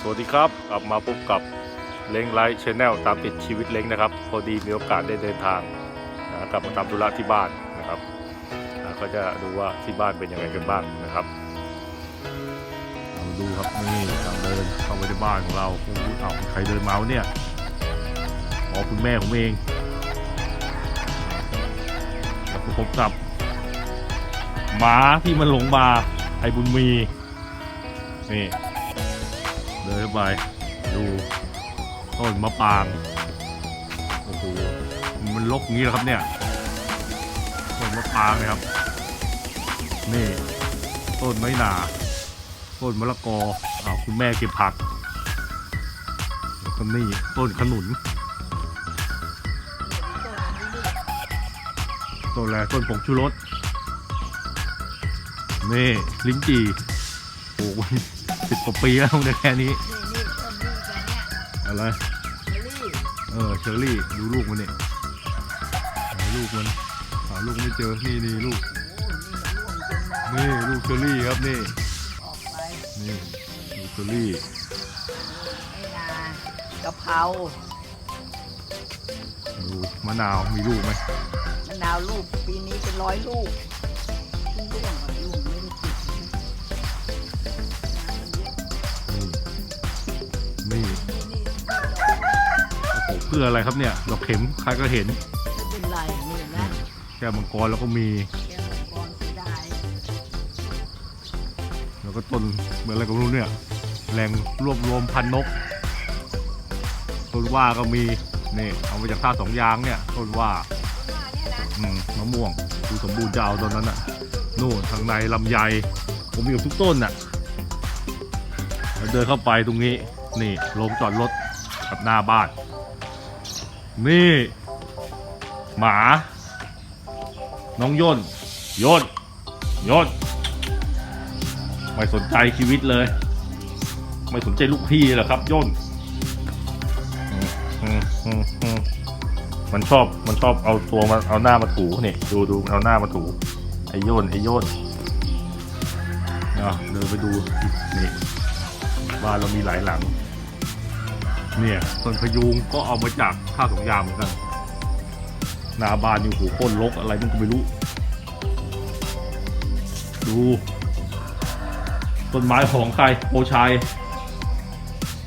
สวัสดีครับกลับมาพบกับเล้งไลท์ชแนลตามติดชีวิตเล้งนะครับ พอดีมีโอกาสได้เดินทางนะกลับมาทำธุระที่บ้านนะครับก็จะดูว่าที่บ้านเป็นยังไงกันบ้างนะครับเราดูครับนี่ทางเดินเข้าไปในบ้านของเราโอ้โหเอ้าใครเดินมาเนี่ยอ๋อคุณแม่ผมเองแล้วก็พบกับหมาที่มันหลงมาไอ้บุญมีนี่ เดินเข้าไปดูต้นมะปรางโอ้โหมันลกอย่างนี้เหรอครับเนี่ยต้นมะปรางนะครับ นี่ต้นไม้หนาต้นมะละกออ้าวคุณแม่เก็บผักแล้วก็นี่ต้นขนุนต้นอะไรต้นผงชูรสนี่ลิ้นจี่โอ้โห สิบกว่าปีแล้วในยแค่นี้นี่นี่ต้นนี้กันเนี่ยอะไรเชอรี่เออเชอรี่ ดูลูกมันเนี่ยหาลูกมันหาลูกไม่เจอ นี่นี่ลูกโอ้นี่มันร่วงจนมองนี่ลูกเชอรี่ครับนี่ออกไปนี่ลูกเชอรี่ไอ้นากะเพราดูมะนาวมีลูกไหมมะนาวลูกปีนี้เป็นร้อยลูกเพิ่งร่วง โอ้โหเพื่ออะไรครับเนี่ยดอกเข็มใครก็เห็นไม่เป็นไรนี่นะแก้วมังกรแล้วก็มี แกงมังกรเสียดายแล้วก็ต้นเหมือนอะไรก็ไม่รู้เนี่ยแหล่งรวบรวมพันธุ์นก ต้นว่าก็มีนี่เอามาจากท่าสองยางเนี่ย ต้นว่าอืมมะม่วงดูสมบูรณ์จะเอาต้นนั้นน่ะนู่นทางในลำไย ผมมีกับทุกต้นน่ะแล้วเดินเข้าไปตรงนี้ นี่โรงจอดรถกับหน้าบ้าน นี่ หมา น้องย่นย่นย่นไม่สนใจชีวิตเลย ไม่สนใจลูกพี่เหรอครับย่นมันชอบมันชอบเอาตัวมาเอาหน้ามาถูเนี่ยดูดูเอาหน้ามาถู ไอโยนไอโยนอะเดินไปดูนี่บ้านเรามีหลายหลัง เนี่ยต้นพยุงก็เอามาจากท่าสงยามเหมือนกันนาบานอยู่หูโค่นลกอะไรมันก็ไม่รู้ ดู ต้นไม้ของใครโพชัย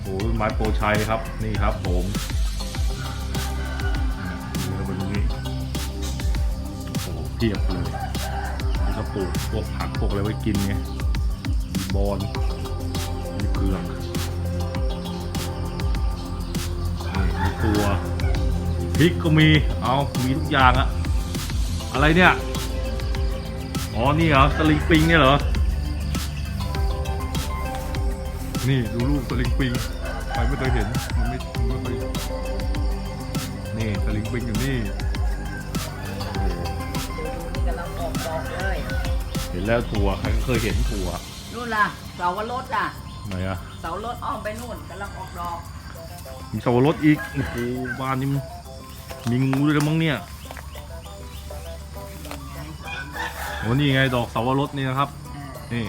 โอ้ต้นไม้โพชัยครับ นี่ครับผมนี่เรามาดูนี่โอ้โหเทียบเลยนี่ก็ปลูกพวกผักพวกอะไรไว้กินไงมีบอนมีเผือก นี่มีตัวพริกก็มี เอามีทุกอย่างอะอะไรเนี่ย อ๋อ นี่เหรอสลิงปิงเนี่ยเหรอ นี่ดูลูกสลิงปิง ใครไม่เคยเห็น มันไม่มันไม่เคยนี่สลิงปิงอยู่นี่โอ้โหนี่ กำลังออกดอกเลยเห็นแล้วถั่ว ใครก็เคยเห็นถั่ว นู่นล่ะเสาวรสอะไหนอะเสาวรสอ้อมไปนู่นกำลังออกดอก มีสับปะรดอีกโอ้โหบ้านนี้มันมีงูด้วยแล้วมั้งเนี่ยโอ้นี่ไงดอกสับปะรดนี่นะครับเออ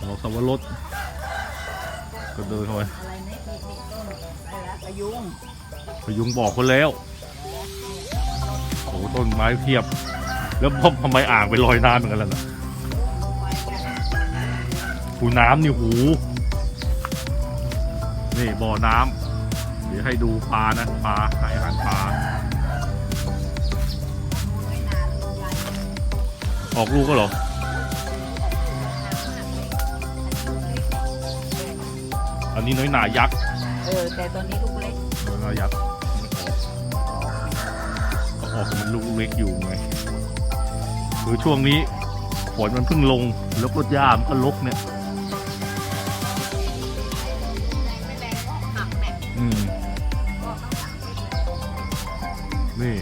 นี่ดอกสับปะรดก็เดินเข้าไปอะไรเนี่ยนี่นี่ต้นอะไรนะพะยุงพยุงบอกคนแล้วโอ้โหต้นไม้เพียบ แล้วพบทำไมอ่างเป็นรอยน้ำเหมือนกันล่ะนะไปกันหูน้ำนี่หู นี่บ่อน้ำเดี๋ยวให้ดูปลานะปลาให้อาหารปลาไม่นานใหญ่ออกลูกก็เหรออันนี้น้อยหนายักษ์เออแต่ตอนนี้ลูกเล็กน้อยหนายักษ์ก็ออกมันลูกเล็กอยู่ไงคือช่วงนี้ฝนมันเพิ่งลงแลบรถยามนก็ลกเนี่ย อืมนี่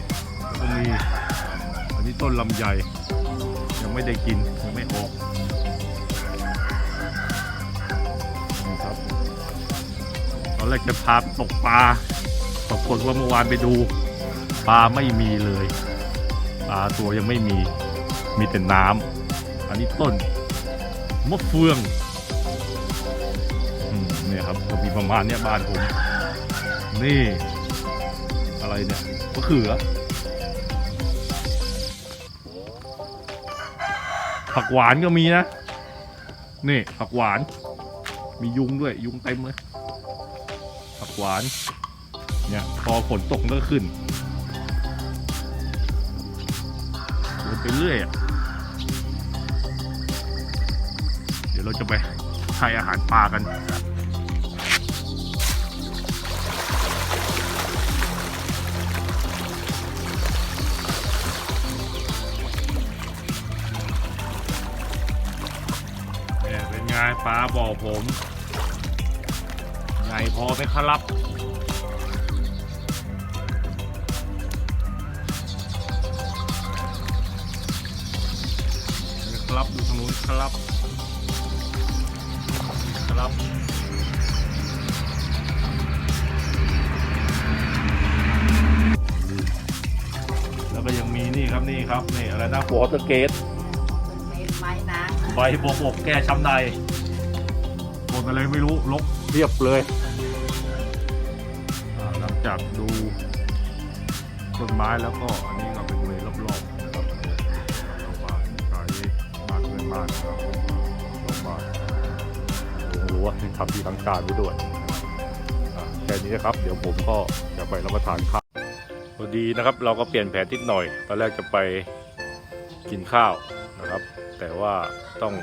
แล้วก็มี อันนี้ต้นลำไยยังไม่ได้กิน ยังไม่ออกนี่ครับตอนแรกจะพาตกปลาปรากฏว่าเมื่อวานไปดู ปลาไม่มีเลยปลาตัวยังไม่มี มีแต่น้ำอันนี้ต้นมะเฟืองอืมนี่เนี่ยครับก็มีประมาณเนี้ยบ้านผม นี่ อะไรเนี่ยมะเขือ ผักหวานก็มีนะ นี่ ผักหวาน มียุงด้วย ยุงเต็มเลย ผักหวาน เนี่ยพอฝนตกก็ขึ้นเดินไปเรื่อยอะเดี๋ยวเราจะไปให้อาหารปลากัน ไงปลาบอกผมใหญ่พอไหมครับครับดูทางนู้นครับครับแล้วก็ยังมีนี่ครับนี่ครับนี่อะไรนะวอเตอร์เกตเป็นไม้น้ใบบวบกแก้ช้ำใน บนอะไรไม่รู้ลกเรียบเลยอ่าหลังจากดูต้นไม้แล้วก็อันนี้ก็เป็นเวรรอบๆนะครับรอบบ้านไกลบ้านเพื่อนบ้านนะครับรอบบ้านรู้ว่าทำที่ทางการไว้ด้วยอ่าแค่นี้นะครับ เดี๋ยวผมก็จะไปรับประทานข้าวพอดีนะครับ เราก็เปลี่ยนแผนทิศหน่อย ตอนแรกจะไปกินข้าวนะครับ แต่ว่าต้อง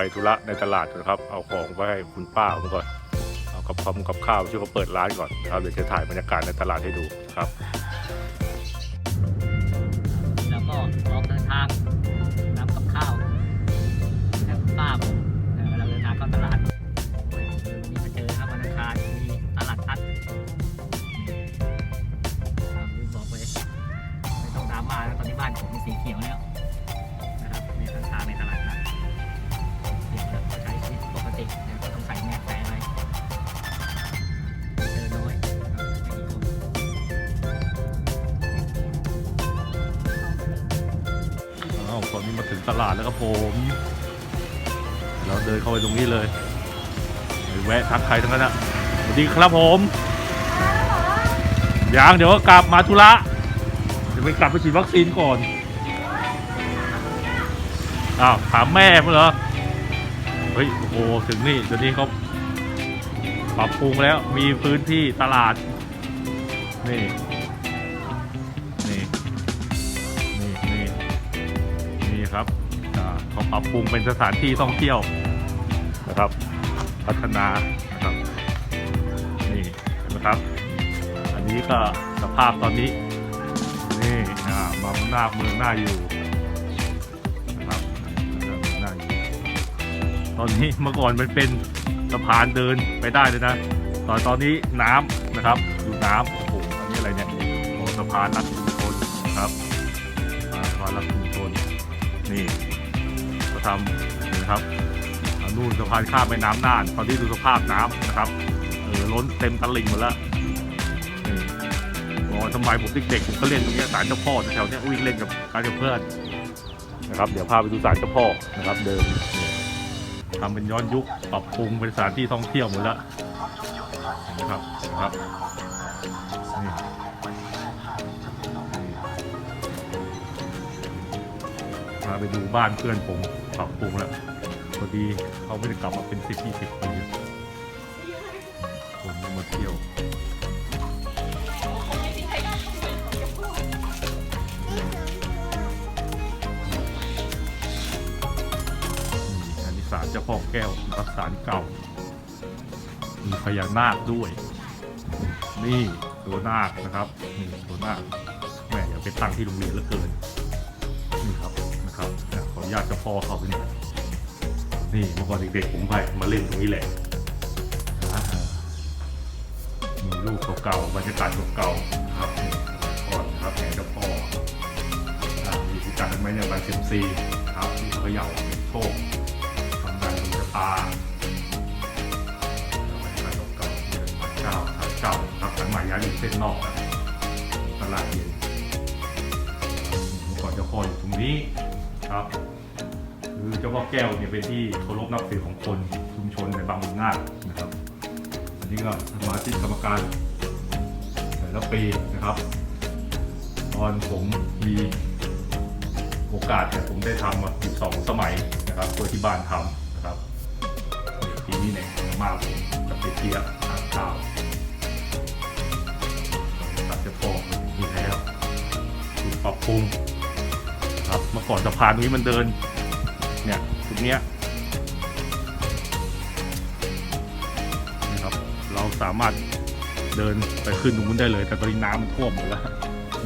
ไปธุระในตลาดก่อนครับ เอาของไปให้คุณป้าผมก่อน เอากับคอมกับข้าวช่วยเขาเปิดร้านก่อนนะครับ เดี๋ยวจะถ่ายบรรยากาศในตลาดให้ดูครับ แล้วก็ออกเดินทางนำกับข้าวให้คุณป้าผมเออเราเดินทางเข้าตลาดนี่มาเจอครับวันอังคารมีตลาดนัดครับลืมบอกไปไม่ต้องดราม่าแล้วตอนนี้บ้านผมเป็นสีเขียวแล้วาวตอนนี้มาถึงตลาดแล้วครับผมเราเดินเข้าไปตรงนี้เลยไปแวะทักใครทั้งนั้นอะสวัสดีครับผมยังเดี๋ยวก็กลับมาธุระเดี๋ยวไปกลับไปฉีดวัคซีนก่อนอ้าวถามแม่มั้งเหรอเฮ้ยโอ้โหถึงนี่เดี๋ยวนี้เขาปรับปรุงแล้วมีพื้นที่ตลาดนี่ ปรับปรุงเป็นสถานที่ท่องเที่ยวนะครับ พัฒนานะครับนี่นไหมครับ อันนี้ก็สภาพตอนนี้นี่อ่าบางหน้าเมืองหน้าอยู่นะครับหน้าอยู่ตอนนี้เมื่อก่อนมันเป็นสะพานเดินไปได้เลยนะตอนตอนนี้น้ำนะครับดูน้ำโอ้โหอันนี้อะไรเนี่ยโอ้สะพานรักชุมชนนะครับอ่าสะพานรักชุมชนนี่ ทำเห็นะครับอันนู่นสะพานข้ามแม่น้ำน่านตอนนี้ดูสภาพน้ำนะครับเออล้นเต็มตลิ่งหมดแล้วนี่โอ้สมัยผมเด็กๆผมก็เล่นตรงเนี้ยศาลเจ้าพ่อแถวๆเนี้ยวิ่งเล่นกับการกับเพื่อนนะครับเดี๋ยวพาไปดูศาลเจ้าพ่อนะครับ เดิมนี่ทำเป็นย้อนยุคปรับปรุงเป็นสถานที่ท่องเที่ยวหมดแล้วนะครับนะครับนี่มาไปดูบ้านเพื่อนผม ปรับปรุงแล้วพอดีเขาไม่ได้กลับมาเป็นสิบยี่สิบปีคนมาเที่ยวอันนี้ศาลเจ้าพ่อแก้วรักษารเก่า มีพญานาคด้วย นี่ตัวนาคนะครับนี่ตัวนาคแม่อย่าไปตั้งที่โรงเรียนเหลือเกิน อะขออนุญาตเจ้าพ่อเข้าไปหน่อยนี่เมื่อก่อนเด็กๆผมไปมาเล่นตรงนี้แหละมีรูปเก่าๆบรรยากาศเก่าๆครับนี่ก่อนครับแห่เจ้าพ่ออ่ามีพิการทำไมเนี่ยใบเซมซีครับที่เขาเขย่าโชคทำการดวงชะตาบรรยากาศเก่าๆเดินมาเก่าทางเก่าครับทางใหม่ย้ายอยู่เส้นนอกตลาดเย็นเมื่อก่อนเจ้าพ่ออยู่ตรงนี้ครับ คือเจ้าพ่อแก้วเนี่ยเป็นที่เคารพนับถือของคนชุมชนในบางบุญนาคนะครับอันนี้ก็สมาชิกกรรมการแต่ละปีนะครับ ตอนผมมีโอกาสเนี่ยผมได้ทำมาอีกสองสมัยนะครับตัวที่บ้านทำนะครับนี่ปีนี้เนี่ยมาผมกับเจ๊เจี๊ยบทานข้าวตัดจะพอกมีแล้วปรับปรุงนะครับเมื่อก่อนสะพานนี้มันเดิน เนี่ยตรงเนี้ยนะครับ เราสามารถเดินไปขึ้นตรงนู้นได้เลย แต่ตอนนี้น้ำมันท่วมหมดแล้ว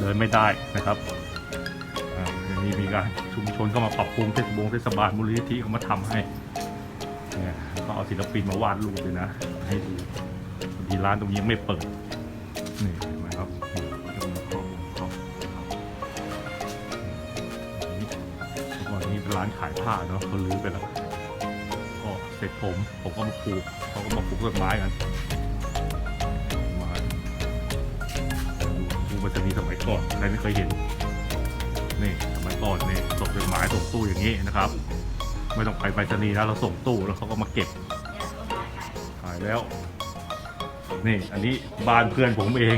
เดินไม่ได้นะครับอ่านี้มีการชุมชนเข้ามาปรับปรุงเทศบงเทศบาลมูลนิธิเขามาทำให้เนี่ยก็เอาศิลปินมาวาดรูปเลยนะ ให้ดูบางทีร้านตรงนี้ยังไม่เปิดานขายผ้าเนาะเขาลื้อไปแล้วก็เสร็จผม ผมก็มาปลูกเขาก็มาปลูกต้นไม้กันไม้ดูมันจะมีสมัยก่อนใครไม่เคยเห็นนี่สมัยก่อนนี่ส่งเป็นหมายส่งตู้อย่างนี้นะครับ ไม่ต้องไปไปรษณีย์แล้วเราส่งตู้แล้วเขาก็มาเก็บขายแล้ว นี่ อันนี้บ้านเพื่อนผมเอง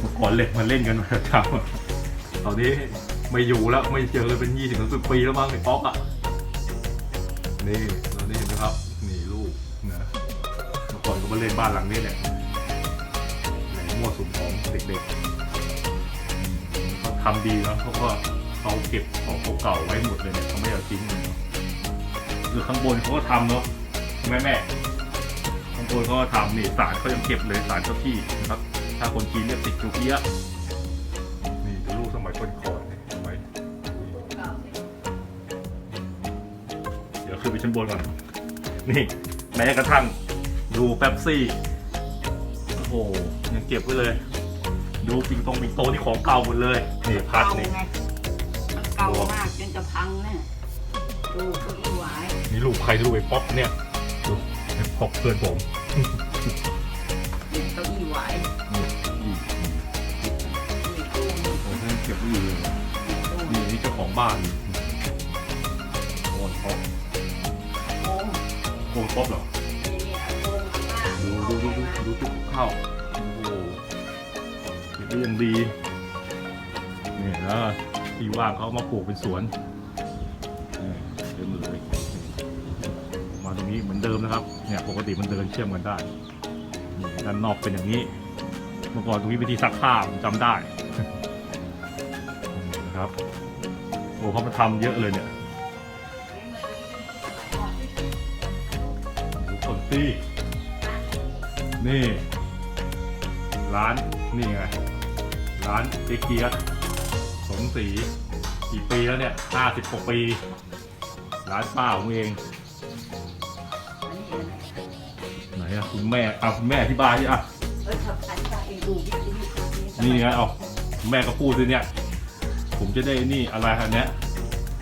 เมื่อก่อนเล่นมาเล่นกันประจำตอนนี้ ไม่อยู่แล้วไม่เจอกันเป็นยี่สิบสิบปีแล้วมั้งไอ้ป๊อกอะนี่ตอนนี้เห็นะครับ นี่ลูกนะเมื่อก่อนก็มาเล่นบ้านหลังนี้แหละในมั่วสุมของเด็กๆเขาทำดีแล้วเขาก็เขาเก็บของเก่าไว้หมดเลยเนี่ยเขาไม่เอาทิ้งเลยเนาะคือข้างบนเขาก็ทำเนาะแม่แม่ข้างบนเขาก็ทำนี่สารเขายังเก็บเลยสารเจ้าที่นะครับถ้าคนจีนเรียกติดจูเกียะ ยวขึ้นไปชั้นบนก่อน นี่แม้กระทั่งดูแป๊บซี่ โอ้โหยังเก็บไว้เลย ดูปิงตรงปิงโตนี่ของเก่าหมดเลยนี่พัดเก่านี่ไงมันเก่ามากจนจะพังเนี่ยดูเก็อีหวาย นี่ลูกใครดูไอ้ป๊อปเนี่ยดูไอ้ป๊อปเพื่อนผมเนี่ยเก้าอี้หวายนี่นี่นี่ตู้นี่โอ้โหเก็บไว้อยู่เลยตู้นี่นี่เจ้าของบ้าน โอ้ยป๊อปเหรอดูดูดูดูดูจุกข้าวโอ้โหเก็บได้ยังดีนี่แล้วที่ว่างเขามาปลูกเป็นสวนเต็มเลยมาตรงนี้เหมือนเดิมนะครับเนี่ยปกติมันเดินเชื่อมกันได้ด้านนอกเป็นอย่างนี้ เมื่อก่อนตรงนี้เป็นที่ซักผ้าผมจำได้นะครับโอ้เขามาทำเยอะเลยเนี่ย นี่ ร้านนี่ไง ร้านเจ๊เกียรติสมศรีกี่ปีแล้วเนี่ยห้าสิบกว่าปี ร้านป้าผมเองอันนี้อะไรไหนอะคุณแม่อะคุณแม่ที่บ้านที่อะเออขับขันไปเองดูวิทยุครั้งนี้นี่ไงเอาคุณแม่ก็พูดด้วยเนี่ย ผมจะได้นี่อะไรฮะเนี้ย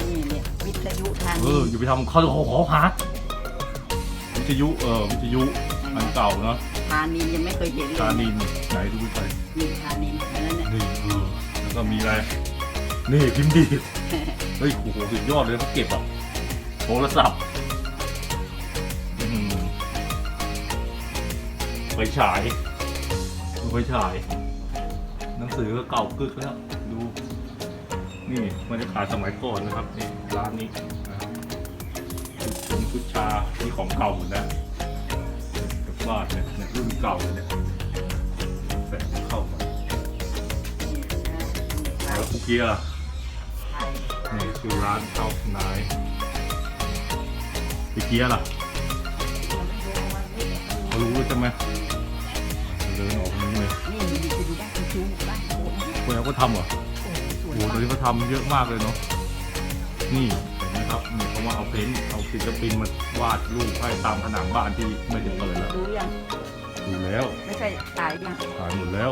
นี่เนี่ยวิทยุทางเอออย่าไปทำเขาขอขอหาวิทยุเออวิทยุอันเก่าเนาะทา นินยังไม่เคยเห็นเลยตานินไหนดูไปนี่ทานินอันนั้นเนี่ยนี่เออแล้วก็มีอะไร นี่พิมพ์ดีดเฮ้ยโอ้โหสุดยอดเลยเขาเก็บอะโทรศัพท์อืมไฟฉายดูไฟฉาย หนังสือก็เก่ากึกแล้ว ดู นี่มันจะขายสมัยก่อนนะครับนี่ร้านนี้นะครับชุดชงชุดชาที่ของเก่าหมดนะกับบ้านเนี่ยเนี่ย รุ่นเก่าเลยเนี่ยแสงเข้ามาแล้วคุกกี้ล่ะนี่คือร้านข้าวนายคุกกี้ล่ะเขารู้ใช่ไหมเดินออกตรงนี้เลยนี่มีไปดูบ้านคุณชูบ้านโอ้โหคุณแล้วก็ทำเหรอโอ้โหตอนนี้เขาทำเยอะมากเลยเนาะนี่เห็นไหมครับนี่เขาว่าเอาเพ้นท์เอาศิลปินมาวาดรูปให้ตามผนังบ้านที่ไม่ได้เปิดแล้ว ดูยังดูแล้วไม่ใช่ตายยังถ่ายหมดแล้ว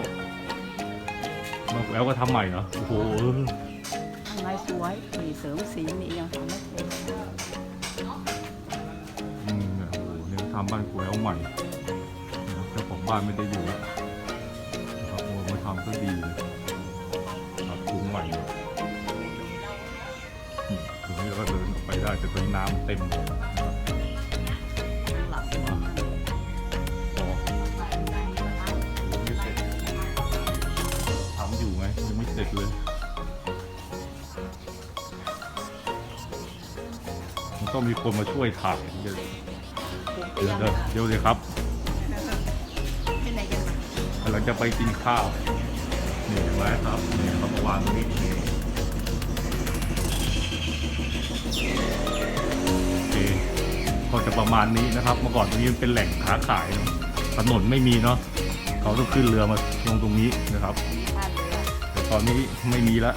มาแล้วก็ทำใหม่เนาะโอ้โหเออข้างในสวยมีเสริมสีนี่ยังทำไม่เป็นอืมเนี่ยโอ้โหเนี่ยทำบ้านกูแล้วใหม่นะครับเจ้าของบ้านไม่ได้อยู่แล้วนะครับโอ้มาทำก็ดีเลยปรับปรุงใหม่เลยนี่ตรงนี้เราก็เดินออกไปได้แต่ตอนนี้น้ำเต็มเลย เด็ดเลยมันต้องมีคนมาช่วยถ่ายเดี๋ยวเดี๋ยวเดี๋ยวเลยครับเราจะไปกินข้าวนี่ไว้ครับนี่เขามาวางนี่ก็จะประมาณนี้นะครับ เมื่อก่อนตรงนี้เป็นแหล่งค้าขายถนนไม่มีเนาะเขาต้องขึ้นเรือมาลงตรงนี้นะครับ ต่ตอนนี้ไม่มีแล้ว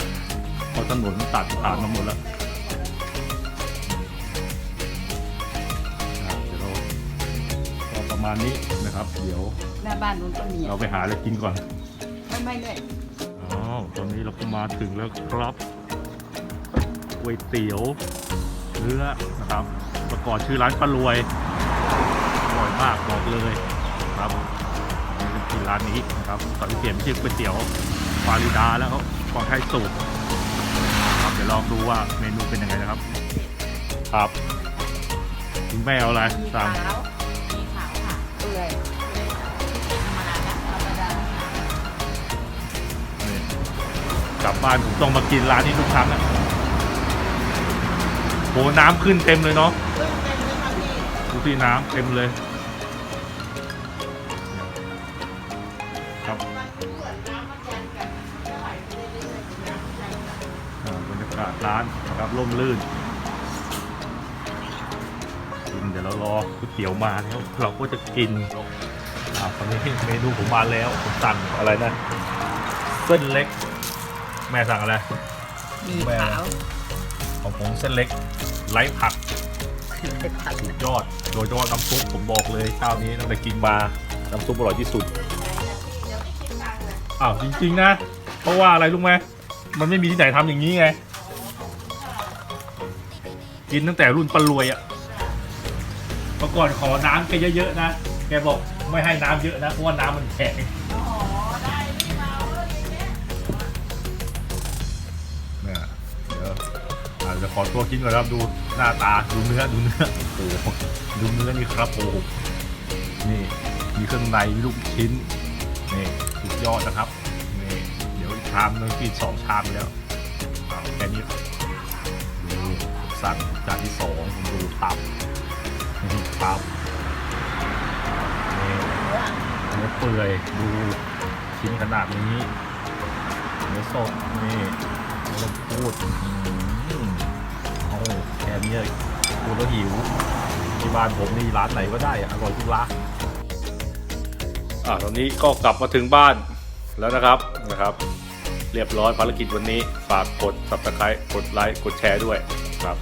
เพราะถนนตัดผ่านมาหมดแล้วอ่าเดี๋ยวเราก็ประมาณนี้นะครับ เดี๋ยวหน้าบ้านนู้นก็มีเราไปหาอะไรกินก่อนไม่ไม่เลยอ๋อตอนนี้เราก็มาถึงแล้วครับก๋วยเตี๋ยวเนื้อนะครับประกอบชื่อร้านป้ารวยอร่อยมากบอกเลยครับนี่เป็นที่ร้านนี้นะครับตอนที่เปลี่ยนชื่อก๋วยเตี๋ยว ฟาริดาแล้วเขาบอกให้สูตรครับเดี๋ยวลองดูว่าเมนูเป็นยังไงนะครับ ครับคุณแม่เอาอะไรมีสั่งขาวมีขาวค่ะเปื่อยธรรมดานะธรรมดานี่กลับบ้านผมต้องมากินร้านนี้ทุกครั้งอะโหน้ำขึ้นเต็มเลยเนาะเพิ่งเป็นเลยค่ะพี่ดูที่น้ำเต็มเลย กาศร้านนะครับร่มรื่นกินเดี๋ยวเรารอก๋วยเตี๋ยวมาแล้วเราก็จะกินอ่าตอนนี้เมนูผมมาแล้วผมสั่งอะไรนะเส้นเล็ก แม่สั่งอะไรมีแม่ขาวของผมเส้นเล็กไร้ผักเป็นผักสุดยอด โดยเฉพาะน้ำซุปผมบอกเลยเจ้านี้ตั้งแต่กินมาน้ำซุปอร่อยที่สุดอ้าวจริง ๆ นะ เพราะว่าอะไรรู้ไหมมันไม่มีที่ไหนทำอย่างนี้ไง กินตั้งแต่รุ่นปลารวยอะเมื่อก่อนขอน้ำแกเยอะๆนะ แกบอกไม่ให้น้ำเยอะนะเพราะว่าน้ำมันแข็งเนี่ยเดี๋ยวอาจจะขอตัวกินก่อนครับดูหน้าตาดูเนื้อดูเนื้อโอ้โหดูเนื้อนี่ครับโอ้โหนี่มีเครื่องในมีลูกชิ้นนี่สุดยอดนะครับนี่เดี๋ยวอีกชามนึงกินสองชามแล้วอ้าวแค่นี้ดูสั่ง จานที่สองผมดูตับนี่ตับนี่เนื้อเปื่อยดูชิ้นขนาดนี้เนื้อสดนี่ไม่ต้องพูดอืมโอ้แค่นี้พูดแล้วหิวที่บ้านผมนี่ร้านไหนก็ได้อะอร่อยทุกร้านอ่าตอนนี้ก็กลับมาถึงบ้านแล้วนะครับนะครับ เรียบร้อยภารกิจวันนี้ฝากกด subscribe กดไลค์กดแชร์ด้วยครับ